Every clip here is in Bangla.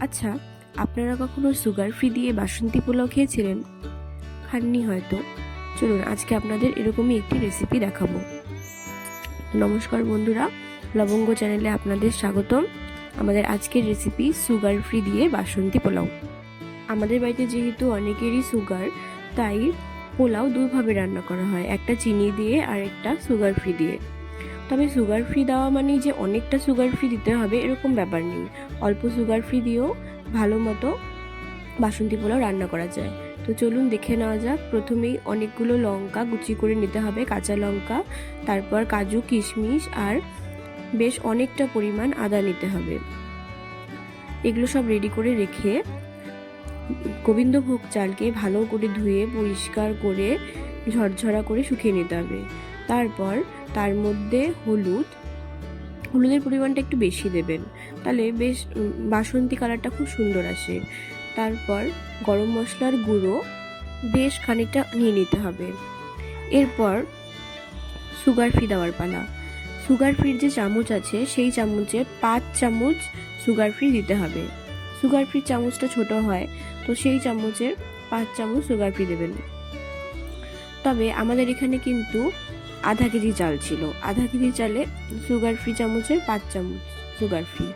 আচ্ছা আপনারা কখনো সুগার ফ্রি দিয়ে বাসন্তী পোলাও খেয়েছিলেন? খাননি হয়তো। চলুন, আজকে আপনাদের এরকমই একটি রেসিপি দেখাবো। নমস্কার বন্ধুরা, লবঙ্গ চ্যানেলে আপনাদের স্বাগতম। আমাদের আজকের রেসিপি সুগার ফ্রি দিয়ে বাসন্তী পোলাও। আমাদের বাড়িতে যেহেতু অনেকেরই সুগার, তাই পোলাও দুভাবে রান্না করা হয়, একটা চিনি দিয়ে আর একটা সুগার ফ্রি দিয়ে। তবে সুগার ফ্রি দেওয়া মানেই যে অনেকটা সুগার ফ্রি দিতে হবে, এরকম ব্যাপার নেই। অল্প সুগার ফ্রি দিয়েও ভালো মতো বাসন্তী পোলাও রান্না করা যায়। তো চলুন দেখে নেওয়া যাক। প্রথমেই অনেকগুলো লঙ্কা কুচি করে নিতে হবে, কাঁচা লঙ্কা, তারপর কাজু, কিশমিশ, আর বেশ অনেকটা পরিমাণ আদা নিতে হবে। এগুলো সব রেডি করে রেখে গোবিন্দভোগ চালকে ভালো করে ধুয়ে, পরিষ্কার করে ঝরঝরা করে শুকিয়ে নিতে হবে। তারপর তার মধ্যে হলুদ, হলুদের পরিমাণটা একটু বেশি দেবেন। তাহলে বেশ বাসন্তী কালারটা খুব সুন্দর আসে। তারপর গরম মশলার গুঁড়ো বেশ খানিকটা নিয়ে নিতে হবে। এরপর সুগার ফ্রি দেওয়ার পালা। সুগার ফ্রির যে চামচ আছে, সেই চামচে পাঁচ চামচ সুগার ফ্রি দিতে হবে। সুগার ফ্রির চামচটা ছোট হয়, তো সেই চামচের পাঁচ চামচ সুগার ফ্রি দেবেন। তবে আমাদের এখানে কিন্তু আধা কেজি চাল ছিল। আধা কেজি চালে সুগার ফ্রি চামচের পাঁচ চামচ সুগার ফ্রি।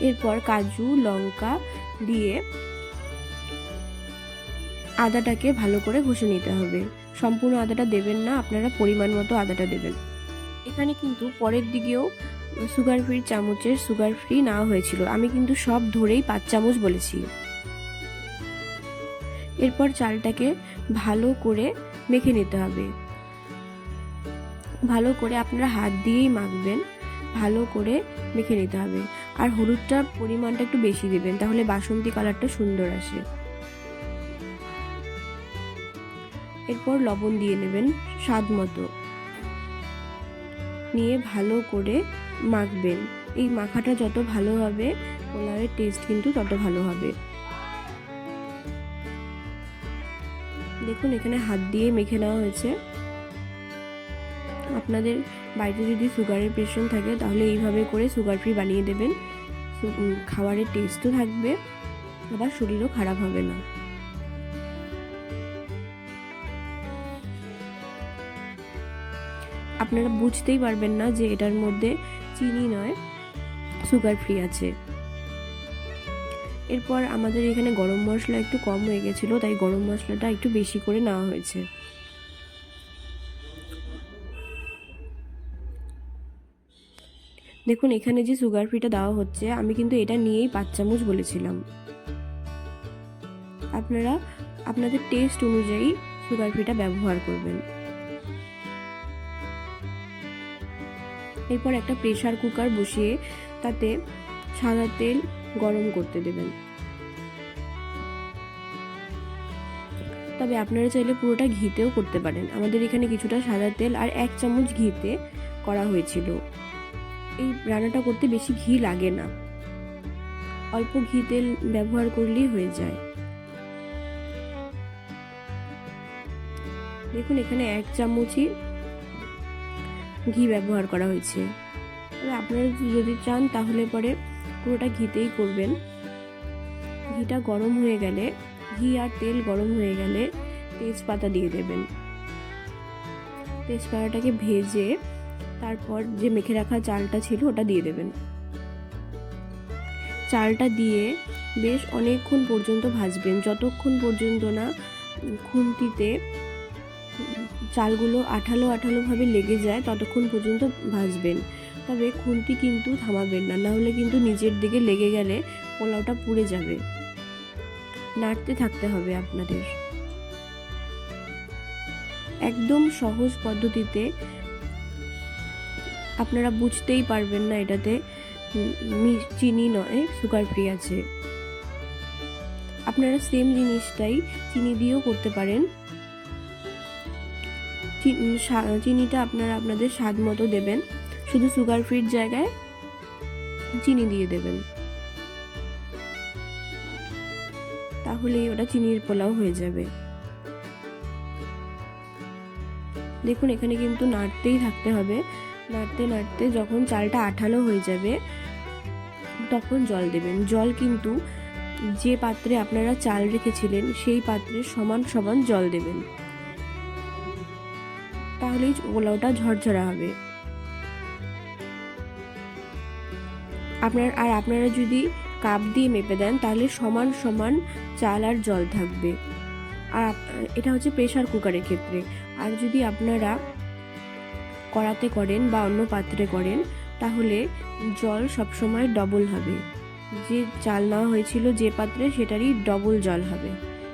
এরপর কাজু, লঙ্কা দিয়ে আদাটাকে ভালো করে ঘষে নিতে হবে। সম্পূর্ণ আদাটা দেবেন না, আপনারা পরিমাণ মতো আদাটা দেবেন। এখানে কিন্তু পরের দিকেও সুগার ফ্রি চামচের সুগার ফ্রি নেওয়া হয়েছিল। আমি কিন্তু সব ধরেই পাঁচ চামচ বলেছি। এরপর চালটাকে ভালো করে মেখে নিতে হবে। ভালো করে আপনারা হাত দিয়েই মাখবেন, ভালো করে মেখে নিতে হবে। আর হলুদটার পরিমাণটা একটু বেশি দেবেন, তাহলে বাসন্তী কালারটা সুন্দর আসে। এরপর লবণ দিয়ে নেবেন স্বাদ মতো। নিয়ে ভালো করে মাখবেন। এই মাখাটা যত ভালো হবে, পোলাওয়ের টেস্ট কিন্তু তত ভালো হবে। দেখুন, এখানে হাত দিয়ে মেখে নেওয়া হয়েছে। আপনাদের বাড়িতে যদি সুগারের পেশেন্ট থাকে, তাহলে এইভাবে করে সুগার ফ্রি বানিয়ে দেবেন। খাবারের টেস্টও থাকবে, আবার শরীরও খারাপ হবে না। আপনারা বুঝতেই পারবেন না যে এটার মধ্যে চিনি নয় সুগার ফ্রি আছে। এরপর আমাদের এখানে গরম মশলা একটু কম হয়ে গেছিল, তাই গরম মশলাটা একটু বেশি করে নেওয়া হয়েছে। দেখুন, এখানে যে সুগার ফ্রিটা দেওয়া হচ্ছে, আমি কিন্তু এটা নিয়েই পাঁচ চামচ বলেছিলাম। আপনারা, আপনাদের টেস্ট অনুযায়ী সুগার ফ্রিটা ব্যবহার করবেন। এরপর একটা প্রেসার কুকার বসিয়ে তাতে সাদা তেল গরম করতে দেবেন। তবে আপনারা চাইলে পুরোটা ঘিতেও করতে পারেন। আমাদের এখানে কিছুটা সাদা তেল আর এক চামচ ঘিতে করা হয়েছিল। এই রান্নাটা করতে বেশি ঘি লাগে না। অল্প ঘি তেল ব্যবহার করলেই হয়ে যায়। দেখুন, এখানে এক চামচই ঘি ব্যবহার করা হয়েছে। আপনারা যদি চান, তাহলে পরে পুরোটা ঘিতেই করবেন। ঘিটা গরম হয়ে গেলে, ঘি আর তেল গরম হয়ে গেলে তেজপাতা দিয়ে দেবেন। তেজপাতাটাকে ভেজে তারপর যে মেখে রাখা চালটা ছিল ওটা দিয়ে দেবেন। চালটা দিয়ে বেশ অনেকক্ষণ পর্যন্ত ভাজবেন। যতক্ষণ পর্যন্ত না খুন্তিতে চালগুলো আঠালো আঠালোভাবে লেগে যায়, ততক্ষণ পর্যন্ত ভাজবেন। তবে খুন্তি কিন্তু থামাবেন না নাহলে কিন্তু নিচের দিকে লেগে গেলে পোলাওটা পুড়ে যাবে। নাড়তে থাকতে হবে আপনাদের। একদম সহজ পদ্ধতিতে আপনারা বুঝতেই পারবেন না এটাতে চিনি নয় সুগার ফ্রি আছে। আপনারা সেম জিনিসটাই চিনি দিয়েও করতে পারেন। চিনিটা আপনারা আপনাদের স্বাদ মতো দেবেন। শুধু সুগার ফ্রির জায়গায় চিনি দিয়ে দেবেন। তাহলেই ওটা চিনির পোলাও হয়ে যাবে। দেখুন, এখানে কিন্তু নাড়তেই থাকতে হবে। নাড়তে নাড়তে যখন চালটা আঠালো হয়ে যাবে, তখন জল দেবেন। জল কিন্তু যে পাত্রে আপনারা চাল রেখেছিলেন, সেই পাত্রে সমান সমান জল দেবেন। তাহলেই পোলাওটা ঝরঝরা হবে। আপনার, আর আপনারা যদি কাপ দিয়ে মেপে দেন, তাহলে সমান সমান চাল আর জল থাকবে। আর এটা হচ্ছে প্রেশার কুকারের ক্ষেত্রে। আর যদি আপনারা কড়াতে করেন বা অন্য পাত্রে করেন, তাহলে জল সবসময় ডবল হবে। যে চাল নেওয়া হয়েছিল যে পাত্রে, সেটারই ডবল জল হবে।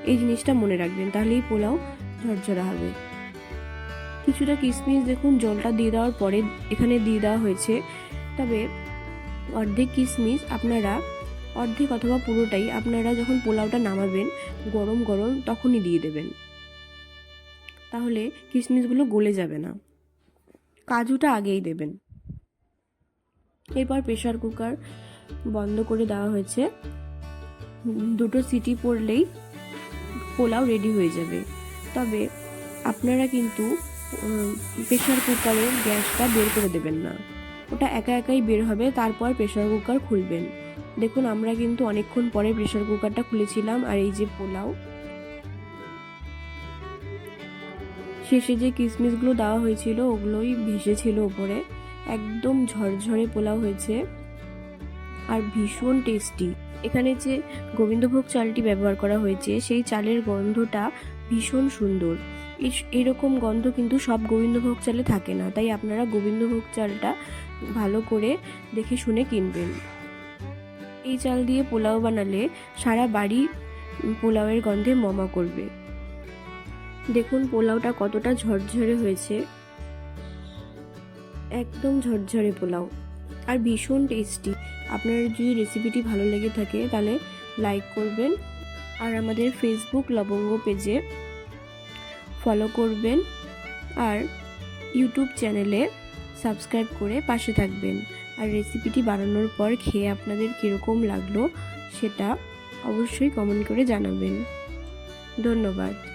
এই জিনিসটা মনে রাখবেন, তাহলেই পোলাও ঝরঝরা হবে। কিছুটা কিশমিশ দেখুন, জলটা দিয়ে দেওয়ার পরে এখানে দিয়ে দেওয়া হয়েছে। তবে অর্ধেক কিশমিশ আপনারা, অর্ধেক অথবা পুরোটাই আপনারা যখন পোলাওটা নামাবেন, গরম গরম, তখনই দিয়ে দেবেন। তাহলে কিশমিশগুলো গলে যাবে না। কাজুটা আগেই দেবেন। এরপর প্রেশার কুকার বন্ধ করে দেওয়া হয়েছে। দুটো সিটি পড়লেই পোলাও রেডি হয়ে যাবে। তবে আপনারা কিন্তু প্রেশার কুকারের গ্যাসটা বের করে দেবেন না। ওটা একা একাই বের হবে, তারপর প্রেশার কুকার খুলবেন। দেখুন, আমরা কিন্তু অনেকক্ষণ পরে প্রেশার কুকারটা খুলেছিলাম, আর এই যে পোলাও শেষে যে কিশমিশগুলো দেওয়া হয়েছিল, ওগুলোই ভেসেছিল ওপরে একদম ঝরঝরে পোলাও হয়েছে আর ভীষণ টেস্টি। এখানে যে গোবিন্দভোগ চালটি ব্যবহার করা হয়েছে, সেই চালের গন্ধটা ভীষণ সুন্দর। এরকম গন্ধ কিন্তু সব গোবিন্দভোগ চালে থাকে না, তাই আপনারা গোবিন্দভোগ চালটা ভালো করে দেখে শুনে কিনবেন। এই চাল দিয়ে পোলাও বানালে সারা বাড়ি পোলাওয়ের গন্ধে মমা করবে। দেখুন, পোলাওটা কতটা ঝরঝরে হয়েছে। একদম ঝরঝরে পোলাও। আর ভীষণ টেস্টি আপনার যদি রেসিপিটি ভালো লেগে থাকে, তাহলে লাইক করবেন। আর আমাদের ফেসবুক লবঙ্গ পেজে ফলো করবেন। আর ইউটিউব চ্যানেলে সাবস্ক্রাইব করে পাশে থাকবেন। আর রেসিপিটি বানানোর পর খেয়ে আপনাদের কীরকম লাগল, সেটা অবশ্যই কমেন্ট করে জানাবেন। ধন্যবাদ।